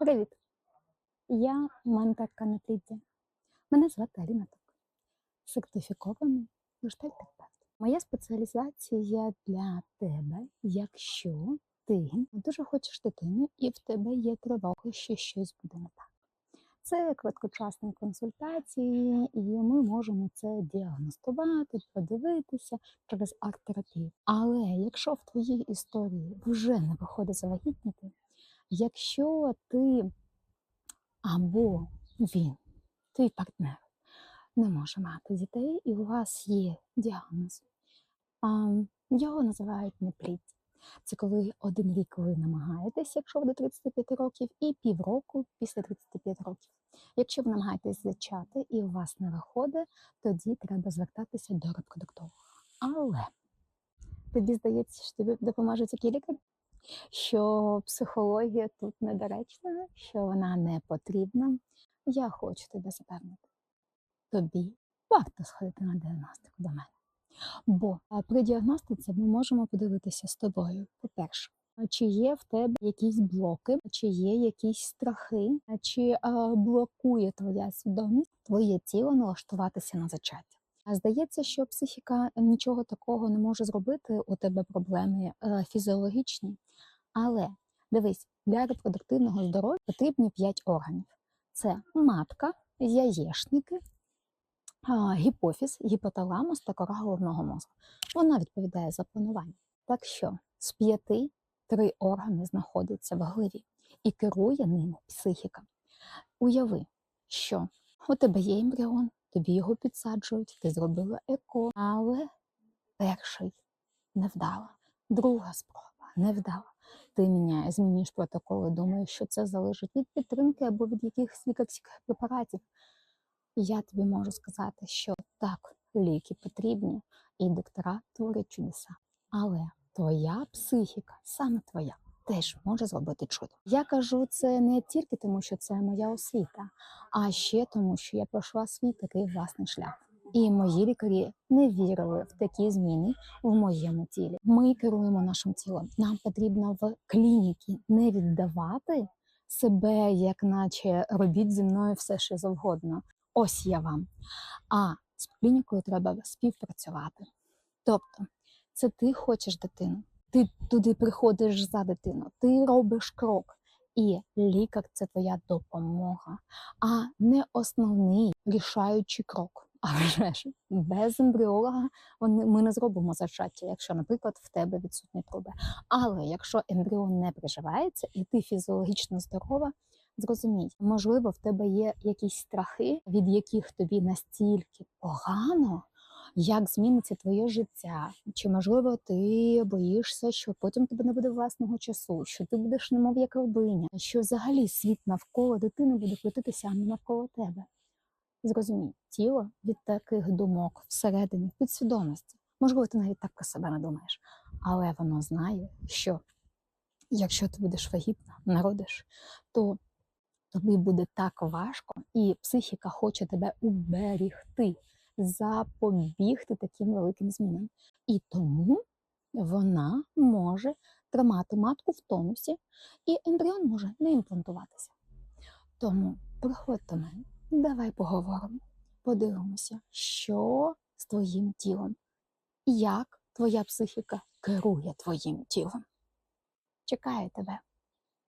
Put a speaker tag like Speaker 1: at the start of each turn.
Speaker 1: Привіт! Я менторка напліддя. Мене звати Аліна Тук. Сертифікований гештальтерапевт. Моя спеціалізація для тебе, якщо ти дуже хочеш дитину і в тебе є тривога, що щось буде не так. Це короткочасні консультації, і ми можемо це діагностувати, подивитися через арт-терапію. Але якщо в твоїй історії вже не виходить завагітніти, якщо ти або він, твій партнер, не може мати дітей, і у вас є діагноз, його називають непліддя. Це коли один рік ви намагаєтесь, якщо ви до 35 років, і півроку після 35 років. Якщо ви намагаєтесь зачати і у вас не виходить, тоді треба звертатися до репродуктолога. Але тобі здається, що тобі допоможе тільки лікар, що психологія тут недоречна, що вона не потрібна. Я хочу тебе запевнити. Тобі варто сходити на діагностику до мене. Бо при діагностиці ми можемо подивитися з тобою, по-перше, чи є в тебе якісь блоки, чи є якісь страхи, чи блокує твоя свідомість, твоє тіло налаштуватися на зачаття. А здається, що психіка нічого такого не може зробити, у тебе проблеми е, фізіологічні. Але дивись, для репродуктивного здоров'я потрібні 5 органів: це матка, яєшники, гіпофіз, гіпоталамус та кора головного мозку. Вона відповідає за планування. Так що з п'яти три органи знаходяться в голові і керує ними психіка. Уяви, що у тебе є ембріон, тобі його підсаджують, ти зробила еко, але перший не вдала, друга спроба не вдала. Ти міняєш, змінюєш протоколи, думаєш, що це залежить від підтримки або від якихось лікарських препаратів. Я тобі можу сказати, що так, ліки потрібні, і доктора творять чудеса. Але твоя психіка, саме твоя, теж може зробити чудо. Я кажу це не тільки тому, що це моя освіта, а ще тому, що я пройшла свій такий власний шлях. І мої лікарі не вірили в такі зміни в моєму тілі. Ми керуємо нашим тілом. Нам потрібно в клініці не віддавати себе, як наче робіть зі мною все, що завгодно. Ось я вам. А з клінікою треба співпрацювати. Тобто, це ти хочеш дитину, ти туди приходиш за дитину, ти робиш крок. І лікар це твоя допомога, а не основний рішаючий крок. А вже ж без ембріолога ми не зробимо зачаття, якщо, наприклад, в тебе відсутні труби. Але якщо ембріон не приживається і ти фізіологічно здорова, зрозумій, можливо, в тебе є якісь страхи, від яких тобі настільки погано, як зміниться твоє життя. Чи можливо ти боїшся, що потім тебе не буде власного часу, що ти будеш немов як рабиня, що взагалі світ навколо дитини буде крутитися а не навколо тебе. Зрозумій, тіло від таких думок всередині в підсвідомості. Можливо, ти навіть так про себе не думаєш, але воно знає, що якщо ти будеш вагітна, народиш, то тобі буде так важко, і психіка хоче тебе уберігти, запобігти таким великим змінам. І тому вона може тримати матку в тонусі, і ембріон може не імплантуватися. Тому приходь до мене, давай поговоримо, подивимося, що з твоїм тілом, як твоя психіка керує твоїм тілом. Чекаю тебе.